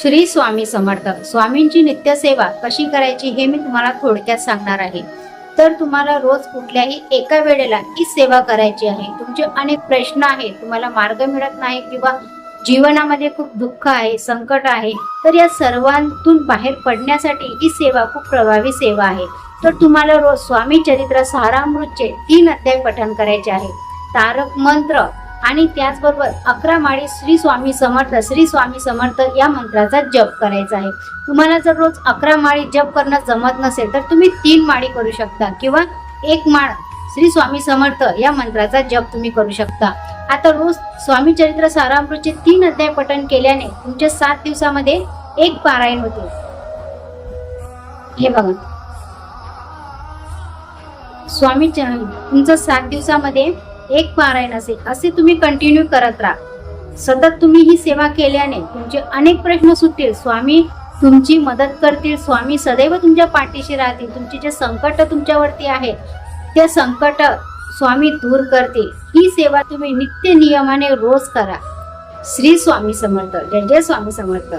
श्री स्वामी समर्थ. स्वामींची नित्यसेवा कशी करायची हे मी तुम्हाला थोडक्यात सांगणार आहे. तर तुम्हाला रोज कुठल्याही एका वेळेला ही सेवा करायची आहे. तुमचे अनेक प्रश्न आहेत. तुम्हाला मार्ग मिळत नाही किंवा जीवनामध्ये खूप दुःख आहे संकट आहे तर या सर्वांतून बाहेर पडण्यासाठी ही सेवा खूप प्रभावी सेवा आहे. तर तुम्हाला रोज स्वामी चरित्र सारामृतचे तीन अध्याय पठण करायचे आहे. तारक मंत्र आणि त्याचबरोबर अकरा माळी श्री स्वामी समर्थ श्री स्वामी समर्थ या मंत्राचा जप करायचा आहे. तुम्हाला जर रोज अकरा माळी जप करणं जमत नसेल तर तुम्ही तीन माळी करू शकता किंवा एक माळ श्री स्वामी समर्थ या मंत्राचा जप तुम्ही करू शकता. आता रोज स्वामी चरित्र सारामृतचे तीन अध्याय पठण केल्याने तुमच्या सात दिवसामध्ये एक पारायण होते. हे बघा. स्वामी च- तुमचं सात दिवसामध्ये एक पारायण असे असे तुम्ही कंटिन्यू करत राहा. सतत तुम्ही ही सेवा केल्याने तुमचे अनेक प्रश्न सुटतील. स्वामी तुमची मदत करतील. स्वामी सदैव तुमच्या पाठीशी राहतील. तुमचे जे संकट तुमच्यावरती आहे ते संकट स्वामी दूर करतील. ही सेवा तुम्ही नित्य नियमाने रोज करा. श्री स्वामी समर्थ. जय जय स्वामी समर्थ.